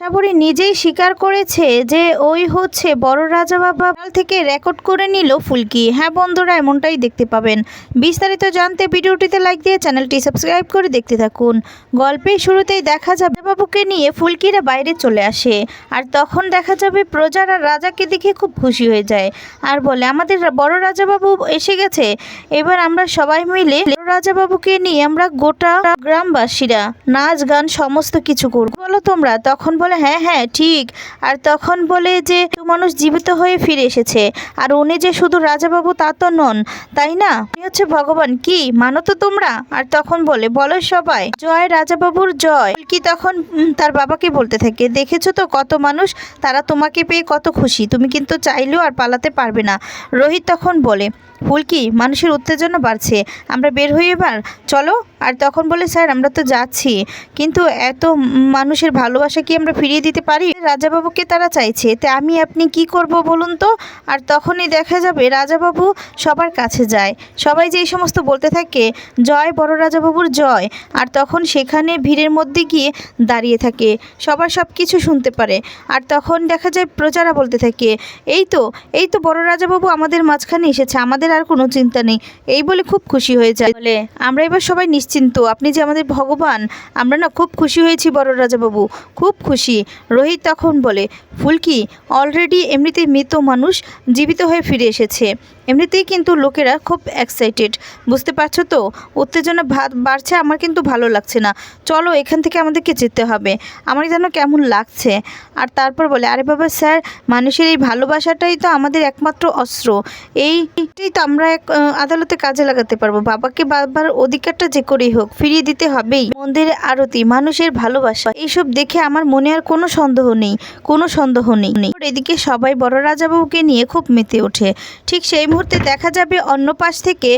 সাবরী নিজেই স্বীকার করেছে যে ওই হচ্ছে বড় রাজা বাবা। থেকে রেকর্ড করে নিল ফুলকি। হ্যাঁ বন্ধুরা, এমনটাই দেখতে পাবেন। বিস্তারিত জানতে ভিডিওটিতে লাইক দিয়ে চ্যানেলটি সাবস্ক্রাইব করে দেখতে থাকুন। গল্পের শুরুতেই দেখা যাবে বাবুকে নিয়ে ফুলকিরা বাইরে চলে আসে। আর তখন দেখা যাবে প্রজারা রাজাকে দেখে খুব খুশি হয়ে যায়। আর বলে, আমাদের বড় রাজা বাবু এসে গেছে। এবার আমরা সবাই মিলে বড় রাজাবাবুকে নিয়ে আমরা গোটা গ্রামবাসীরা নাচ, গান, সমস্ত কিছু করব। বলো তোমরা, তখন বলে হ্যাঁ হ্যাঁ ঠিক। আর তখন বলে যে মানুষ জীবিত হয়ে ফিরে এসেছে। আর উনি যে, শুধু রাজাবাবু, তা তো নন, তাই না? উনি হচ্ছে, ভগবান, কি? মানো তো তোমরা? আর তখন বলে, বলো সবাই, জয় রাজাবাবুর জয়। কি তখন তার বাবাকে বলতে থাকে, দেখেছ তো কত মানুষ? তারা তোমাকে পেয়ে কত খুশি। তুমি কিন্তু চাইলেও আর পালাতে পারবে না। রোহিত তখন বলে, ফুলকি, মানুষের উত্তেজনা বাড়ছে। আমরা বের হই এবার। চলো আর তখন বলে, স্যার, আমরা তো যাচ্ছি, কিন্তু এত মানুষের ভালোবাসা কি আমরা ফিরিয়ে দিতে পারি? রাজাবাবুকে তারা চাইছে, তে আমি আপনি কি করব বলুন তো? আর তখনই দেখা যাবে রাজাবাবু সবার কাছে যায়। সবাই যে এই সমস্ত বলতে থাকে, জয় বড় রাজাবাবুর জয়। আর তখন সেখানে ভিড়ের মধ্যে গিয়ে দাঁড়িয়ে থাকে। সবার সব কিছু শুনতে পারে। আর তখন দেখা যায় প্রজারা বলতে থাকে, এই তো এই তো বড় রাজাবাবু আমাদের মাঝখানে এসেছে, আমাদের আর কোনো চিন্তা নেই। এই বলে খুব খুশি হয়ে যায়। বলে, আমরা এবার সবাই নিশ্চিন্ত। আপনি যে আমাদের ভগবান, আমরা না খুব খুশি হয়েছি বড় রাজাবাবু, খুব খুশি। রোহিত তখন বলে, ফুলকি অলরেডি এমনিতে মৃত মানুষ, জীবিত হয়ে ফিরে এসেছে। এমনিতেই কিন্তু লোকেরা খুব এক্সাইটেড বুঝতে পারছ তো? উত্তেজনা ভাত বাড়ছে, আমার কিন্তু ভালো লাগছে না। চলো এখান থেকে আমাদেরকে যেতে হবে। আমার যেন কেমন লাগছে। আর তারপর বলে, আরে বাবা স্যার, মানুষের এই ভালোবাসাটাই তো আমাদের একমাত্র অস্ত্র। এই এটাই তো আমরা এক আদালতে কাজে লাগাতে পারব। বাবাকে বাবার অধিকারটা যে করেই হোক, ফিরিয়ে দিতে হবেই। মন্দিরে আরতি, মানুষের ভালোবাসা, এইসব দেখে আমার মনে আর কোনো সন্দেহ নেই। কোনো সন্দেহ নেই। এদিকে সবাই বড় রাজাবাবুকে নিয়ে খুব মেতে ওঠে। ঠিক সেই মুহূর্তে দেখা যাবে অন্য পাশ থেকে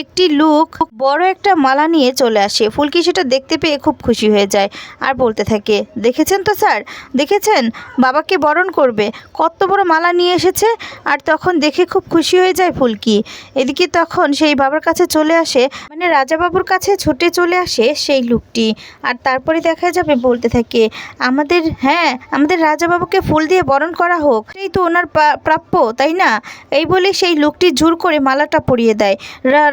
একটি লোক বড় একটা মালা নিয়ে চলে আসে। ফুলকি সেটা দেখতে পেয়ে খুব খুশি হয়ে যায় আর বলতে থাকে, দেখেছেন তো স্যার? দেখেছেন? বাবাকে বরণ করবে। কত বড় মালা নিয়ে এসেছে আর তখন দেখে খুব খুশি হয়ে যায় ফুলকি। এদিকে তখন সেই বাবার কাছে চলে আসে মানে রাজাবাবুর কাছে ছুটে চলে আসে সেই লোকটি। আর তারপরে দেখা যাবে, বলতে থাকে, আমাদের হ্যাঁ আমাদের রাজাবাবুকে ফুল দিয়ে বরণ করা হোক। সেই তো ওনার প্রাপ্য, তাই না? এই বলে সেই লোকটি জোর করে মালাটা পরিয়ে দেয়।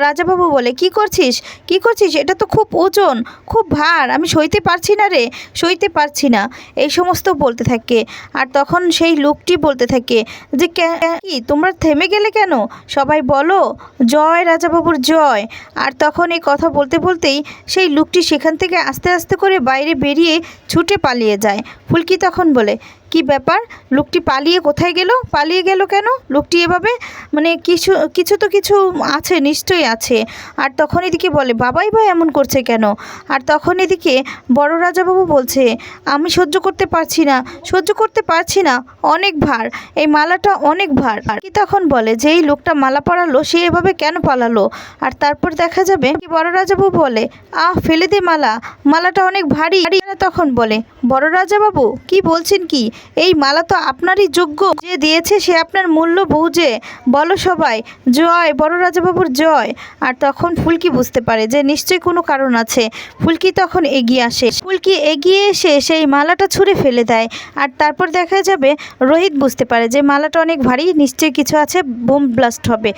রাজাবাবু বলে, কি করছিস? কি করছিস? এটা তো খুব ওজন, খুব ভার, আমি সইতে পারছি না রে, সইতে পারছি না। এই সমস্ত বলতে থাকে। আর তখন সেই লোকটি বলতে থাকে যে কি, তোমরা থেমে গেলে কেন? সবাই বলো, জয় রাজাবাবুর জয়। আর তখন এই কথা বলতে বলতেই সেই লোকটি সেখান থেকে আস্তে আস্তে করে বাইরে বেরিয়ে ছুটে পালিয়ে যায়। ফুলকি তখন বলে, কি ব্যাপার? লোকটি পালিয়ে কোথায় গেল? পালিয়ে গেল কেন? লোকটি এভাবে মানে কিছু কিছু তো কিছু আছে, নিশ্চয়ই আছে। আর তখন এদিকে বলে, বাবাই ভাই এমন করছে কেন? আর তখন এদিকে বড় রাজাবাবু বলছে, আমি সহ্য করতে পারছি না, সহ্য করতে পারছি না, অনেক ভার, এই মালাটা অনেক ভার। আর কি তখন বলে যে এই লোকটা মালা পরালো, সে এভাবে কেন পালালো? আর তারপর দেখা যাবে বড় রাজাবাবু বলে, আহ, ফেলে দে মালা, মালাটা অনেক ভারী। তখন বলে বড় রাজাবাবু, কি বলছেন কি? এই মালা তো আপনারই যোগ্য। যে দিয়েছে সে আপনার মূল্য বুঝে। বলো সবাই, জয়, বড় রাজাবাবুর জয়। আর তখন ফুলকি বুঝতে পারে যে নিশ্চয়ই কোনো কারণ আছে। ফুলকি তখন এগিয়ে আসে। ফুলকি এগিয়ে এসে সেই মালাটা ছুঁড়ে ফেলে দেয়। আর তারপর দেখা যাবে, রোহিত বুঝতে পারে যে মালাটা অনেক ভারী নিশ্চয়ই কিছু আছে, বোম ব্লাস্ট হবে।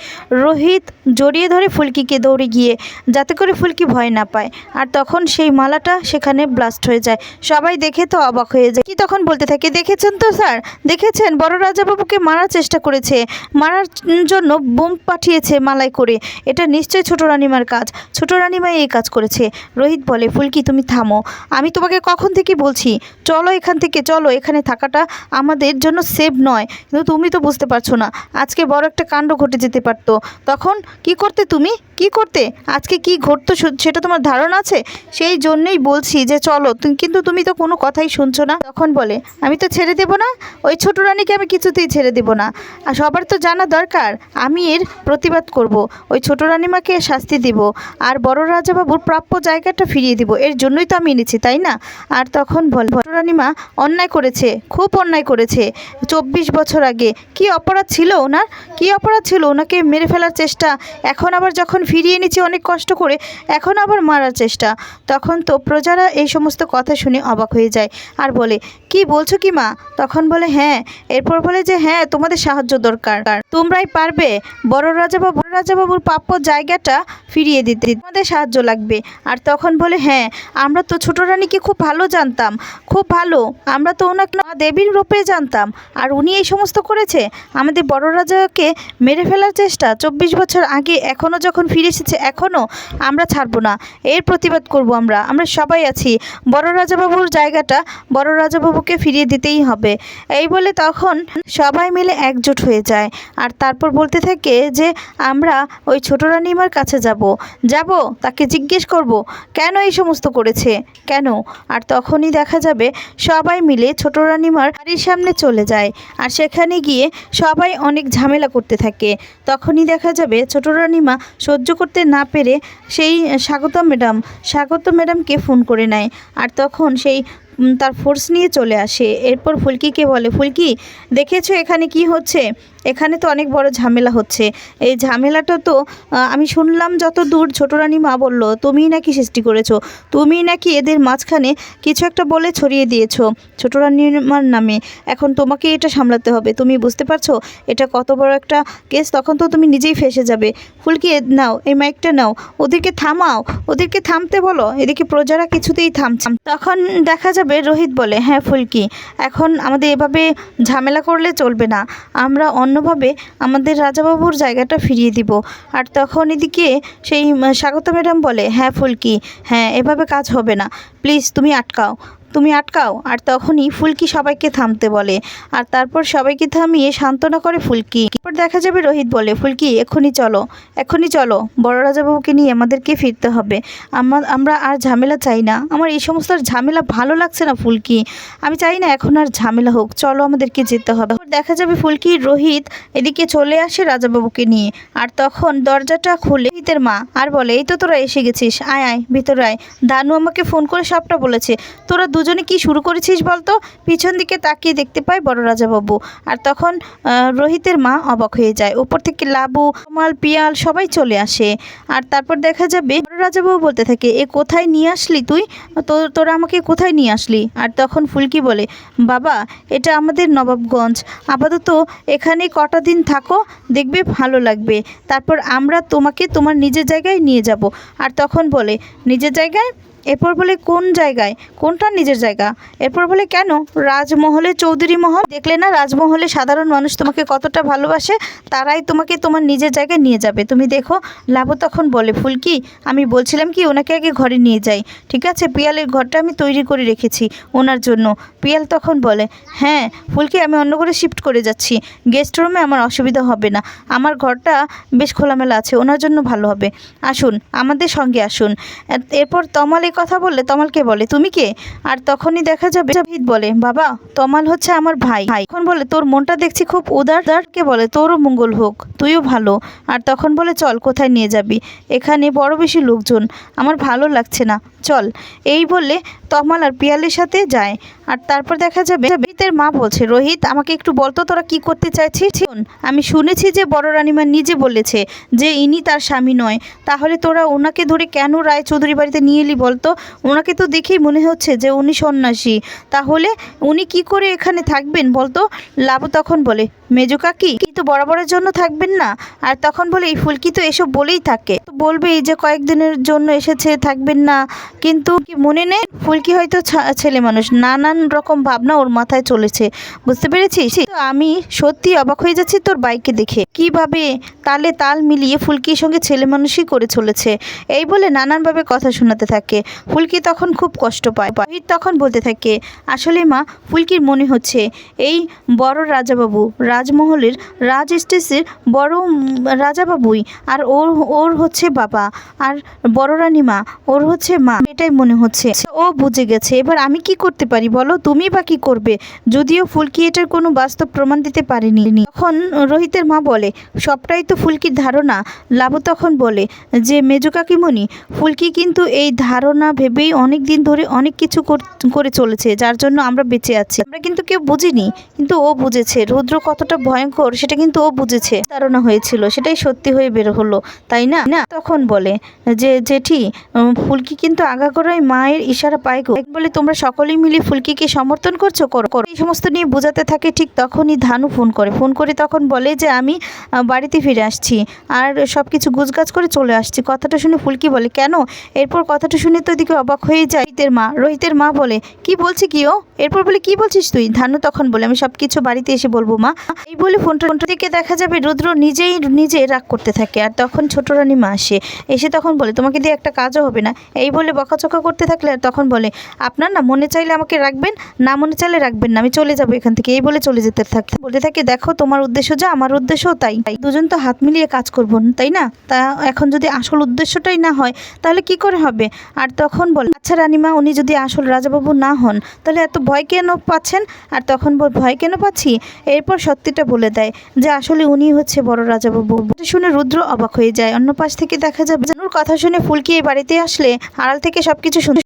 রোহিত জড়িয়ে ধরে ফুলকিকে দৌড়ে গিয়ে, যাতে করে ফুলকি ভয় না পায়। আর তখন সেই মালাটা সেখানে ব্লাস্ট হয়ে যায়। সবাই দেখে তো অবাক হয়ে যায়। কি তখন বলতে থাকে? দেখেছেন তো, স্যার? দেখেছেন? বড় রাজাবাবুকে মারার চেষ্টা করেছে। মারার জন্য বোম পাঠিয়েছে মালাই করে। এটা নিশ্চয়ই ছোট রানিমার কাজ। ছোট রানিমাই এই কাজ করেছে। রোহিত বলে, ফুলকি, তুমি থামো। আমি তোমাকে কখন থেকে বলছি? চলো এখান থেকে, চলো। এখানে থাকাটা আমাদের জন্য সেভ নয়। কিন্তু তুমি তো বুঝতে পারছ না। আজকে বড় একটা কাণ্ড ঘটে যেতে পারতো। তখন কি করতে তুমি? কি করতে? আজকে কি ঘটতো? সেটা তোমার ধারণা আছে? সেই জন্যই বলছি যে চলো। কিন্তু তুমি তো কোনো কথাই শুনছো না? তখন বলে, আমি তো ছেড়ে দেবো না, ওই ছোট রানীকে আমি কিছুতেই ছেড়ে দেবো না। আর সবার তো জানা দরকার, আমি এর প্রতিবাদ করব। ওই ছোট রানীমাকে শাস্তি দিব, আর বড় রাজাবাবুর প্রাপ্য জায়গাটা ফিরিয়ে দিব। এর জন্যই তো আমি এনেছি, তাই না? আর তখন বল, ছোট রানীমা, অন্যায় করেছে, খুব অন্যায় করেছে। চব্বিশ বছর আগে, কি অপরাধ ছিল ওনার? কি অপরাধ ছিল? ওনাকে মেরে ফেলার চেষ্টা, এখন আবার যখন ফিরিয়ে এনেছি অনেক কষ্ট করে, এখন আবার মারার চেষ্টা। তখন তো প্রজারা এই সমস্ত কথা শুনে অবাক হয়ে যায়। যায়। আর বলে, কি বলছো কি মা? তখন বলে হ্যাঁ। এরপর বলে যে হ্যাঁ তোমাদের সাহায্য দরকার। তোমরাই পারবে বড় রাজা বা বড় রাজা বাবুর প্রাপ্য জায়গাটা ফিরিয়ে দিতে। তোমাদের সাহায্য লাগবে। আর তখন বলে হ্যাঁ আমরা তো ছোট রানীকে খুব ভালো জানতাম। খুব ভালো। আমরা তো ওনাকে মা দেবীর রূপে জানতাম। আর উনি এই সমস্ত করেছে। আমাদের বড় রাজাকে মেরে ফেলার চেষ্টা চব্বিশ বছর আগে এখনও যখন ফিরে এসেছে এখনও আমরা ছাড়বো না। এর প্রতিবাদ করব আমরা। আমরা সবাই আছি। বড় রাজাবাবুর জায়গাটা বড় রাজাবাবুকে ফিরিয়ে দিতেই হবে। এই বলে তখন সবাই মিলে একজোট হয়ে যায়। আর তারপর বলতে থাকে যে, আমরা ওই ছোট রানিমার কাছে যাব। যাব? তাকে জিজ্ঞেস করব, কেন এই সমস্ত করেছে? কেন? আর তখনই দেখা যাবে সবাই মিলে ছোট রানিমার বাড়ির সামনে চলে যায়। আর সেখানে গিয়ে সবাই অনেক ঝামেলা করতে থাকে। তখনই দেখা যাবে ছোট রানিমা সহ্য করতে না পেরে সেই স্বাগত ম্যাডাম স্বাগত ম্যাডামকে ফোন করে নেয়। আর তখন সেই তার ফোর্স নিয়ে চলে আসে। এরপর ফুলকিকে বলে ফুলকি দেখেছ এখানে কি হচ্ছে? এখানে তো অনেক বড় ঝামেলা হচ্ছে। এই ঝামেলাটা তো আমি শুনলাম যত দূর ছোট রানী মা বলল, তুমিই নাকি সৃষ্টি করেছ? তুমিই নাকি এদের মাঝখানে কিছু একটা বলে ছড়িয়ে দিয়েছ ছোট রানীমার নামে। এখন তোমাকে এটা সামলাতে হবে। তুমি বুঝতে পারছ? এটা কত বড় একটা কেস, তখন তো তুমি নিজেই ফেসে যাবে। ফুলকি, নাও, এই মাইকটা নাও। ওদেরকে থামাও। ওদেরকে থামতে বলো। এদিকে প্রজারা কিছুতেই থামছে তখন দেখা যাবে, রোহিত বলে হ্যাঁ ফুলকি, এখন আমাদের এভাবে ঝামেলা করলে চলবে না। আমরা অন্যভাবে আমাদের রাজাবাবুর জায়গাটা ফিরিয়ে দিব। আর তখন এদিকে সেই স্বাগত ম্যাডাম বলে হ্যাঁ ফুলকি হ্যাঁ এভাবে কাজ হবে না। প্লিজ, তুমি আটকাও। তুমি আটকাও। আর তখনই ফুলকি সবাইকে থামতে বলে। আর তারপর সবাইকে থামিয়ে সান্ত্বনা করে ফুলকি। এরপর দেখা যাবে রোহিত বলে, ফুলকি, এক্ষুনি চলো এক্ষুনি চলো। বড় রাজাবাবুকে নিয়ে আমাদেরকে ফিরতে হবে। আমার আমরা আর ঝামেলা চাই না। আমার এই সমস্ত ঝামেলা ভালো লাগছে না ফুলকি। আমি চাই না এখন আর ঝামেলা হোক। চলো, আমাদেরকে যেতে হবে। তারপর দেখা যাবে ফুলকি, রোহিত এদিকে চলে আসে রাজাবাবুকে নিয়ে। আর তখন দরজাটা খুলে রোহিতের মা আর বলে, এই তো তোরা এসে গেছিস। আয় আয়, ভিতরে আয়। দানু আমাকে ফোন করে সবটা বলেছে। তোরা দুজনে কি শুরু করেছিস বলতো? পিছন দিকে তাকিয়ে দেখতে পায় বড় রাজাবাবু। আর তখন রোহিতের মা অবাক হয়ে যায়। উপর থেকে লাবু মাল পিয়াল সবাই চলে আসে। আর তারপর দেখা যাবে, বড় রাজাবাবু বলতে থাকে, এ কোথায় নিয়ে আসলি তুই? তো, তোরা আমাকে কোথায় নিয়ে আসলি? আর তখন ফুলকি বলে, বাবা, এটা আমাদের নবাবগঞ্জ। আপাতত এখানে কটা দিন থাকো, দেখবে ভালো লাগবে। তারপর আমরা তোমাকে তোমার নিজের জায়গায় নিয়ে যাব। আর তখন বলে, নিজের জায়গায়? এরপর বলে কোন জায়গায়? কোনটা নিজের জায়গা? এরপর বলে কেন? রাজমহলে চৌধুরী মহল। দেখলে না, রাজমহলে সাধারণ মানুষ তোমাকে কতটা ভালোবাসে, তারাই তোমাকে তোমার নিজের জায়গায় নিয়ে যাবে। তুমি দেখো লাবু তখন বলে ফুলকি আমি বলছিলাম কি, ওনাকে আগে ঘরে নিয়ে যাই। ঠিক আছে, পিয়ালের ঘরটা আমি তৈরি করে রেখেছি ওনার জন্য। পিয়াল তখন বলে হ্যাঁ ফুলকি আমি অন্য করে শিফট করে যাচ্ছি। গেস্ট রুমে আমার অসুবিধা হবে না। আমার ঘরটা বেশ খোলামেলা আছে, ওনার জন্য ভালো হবে। আসুন, আমাদের সঙ্গে আসুন। এরপর তমাল কথা বললে তমালকে বলে, তুমি কে? আর তখনই দেখা যাবে ভিত বলে, বাবা, তমাল হচ্ছে আমার ভাই। ভাই এখন বলে, তোর মনটা দেখছি খুব উদার। দারকে বলে, তোরও মঙ্গল হোক, তুইও ভালো। আর তখন বলে, চল, কোথায় নিয়ে যাবি? এখানে বড় বেশি লোকজন, আমার ভালো লাগছে না। চল। এই বললে তমাল আর পিয়ালের সাথে যায়। আর তারপর দেখা যাবে, রোহিতের মা বলছে, রোহিত, আমাকে একটু বলতো তোরা কি করতে চাইছিস? আমি শুনেছি যে বড় রানীমা নিজে বলেছে যে ইনি তার স্বামী নয়। তাহলে তোরা ওনাকে ধরে কেন রায় চৌধুরী বাড়িতে নিয়ে এলি বলতো? ওনাকে তো দেখেই মনে হচ্ছে যে উনি সন্ন্যাসী। তাহলে উনি কি করে এখানে থাকবেন বলতো? লাবু তখন বলে, মেজু কাকি কি তো বরাবরের জন্য থাকবেন না। আর তখন বলে, এই ফুলকি তো এসব বলেই থাকে। তো এই যে কয়েকদিনের জন্য এসেছে থাকবেন না। কিন্তু কি মনে নেই? ফুলকি হয়তো ছা- ছেলে মানুষ? নানান রকম ভাবনা ওর মাথায় চলেছে। বুঝতে পেরেছিস? আমি সত্যি অবাক হয়ে যাচ্ছি তোর বাইকে দেখে। কীভাবে তালে তাল মিলিয়ে ফুলকির সঙ্গে ছেলে মানুষই করে চলেছে। এই বলে নানানভাবে কথা শোনাতে থাকে। ফুলকি তখন খুব কষ্ট পায়। রোহিত তখন বলতে থাকে, আসলে মা, ফুলকির মনে হচ্ছে এই বড় রাজাবাবু রাজমহলের রাজ স্টেসের বড় রাজাবাবুই। আর ওর ওর হচ্ছে বাবা। আর বড় রানী মা ওর হচ্ছে মা। এটাই মনে হচ্ছে। ও বুঝে গেছে। এবার আমি কি করতে পারি বলো? তুমি বা কি করবে? যদিও ফুলকি এটার কোনো বাস্তব প্রমাণ দিতে পারেনি। তখন রোহিতের মা বলে, সবটাই তো ফুলকির ধারণা। লাবু তখন বলে, যে মেজো কাকিমণি, ফুলকি কিন্তু এই ধারণা ভেবেই অনেক দিন ধরে অনেক কিছু কর- চলেছে, যার জন্য আমরা বেঁচে আছি। আমরা কিন্তু কেউ বুঝিনি, কিন্তু ও বুঝেছে। রুদ্র কতটা ভয়ঙ্কর, সেটা কিন্তু ও বুঝেছে। ধারণা হয়েছিল, সেটাই সত্যি হয়ে বের হলো, তাই না? তখন বলে, যে জেঠি ফুলকি কিন্তু আগাগোড়াই মায়ের ইশারা পায় বলে তোমরা সকলেই মিলে ফুলকিকে সমর্থন করছ, করো করো। এই সমস্ত নিয়ে বোঝাতে থাকে ঠিক তখনই ধানু ফোন করে। ফোন করে তখন বলে যে, আমি বাড়িতে ফিরে আসছি। আর সব কিছু গুজগাছ করে চলে আসছি। কথাটা শুনে ফুলকি বলে, কেন? এরপর কথাটা শুনে তো এদিকে অবাক হয়ে যায় রোহিতের মা। রোহিতের মা বলে, কি বলছি কি ও? এরপর বলে, কি বলছিস তুই? ধানু তখন বলে, আমি সব কিছু বাড়িতে এসে বলব, মা। এই বলে ফোনটা ফোনটা থেকে দেখা যাবে রুদ্র নিজেই, নিজে রাগ করতে থাকে। আর তখন ছোট রানী মা আসে। এসে তখন বলে, তোমাকে দিয়ে একটা কাজও হবে না। এই বলে বকাচকা করতে থাকলে আর তখন বলে আপনার না মনে চাইলে আমাকে রাখবেন, না মনে চাইলে রাখবেন না, আমি চলে যাব এখান থেকে। এই বলে চলে যেতে থাকে, বলতে থাকে, দেখো, তোমার উদ্দেশ্য যা, আমার উদ্দেশ্যও তাই। দুজন তো হাত মিলিয়ে কাজ করব, তাই না? তা এখন যদি আসল উদ্দেশ্যটাই না হয়, তাহলে কি করে হবে? আর তখন বলে আচ্ছা রানিমা, উনি যদি আসল রাজাবাবু না হন, তাহলে এত ভয় কেন পাচ্ছেন? আর তখন বল, ভয় কেন পাচ্ছি? এরপর সত্যিটা বলে দেয় যে, আসলে উনি হচ্ছে বড় রাজাবাবু। শুনে রুদ্র অবাক হয়ে যায়। অন্য পাশ থেকে দেখা যাবে কথা শুনে ফুলকি এই বাড়িতে আসলে আড়াল থেকে সবকিছু শুনে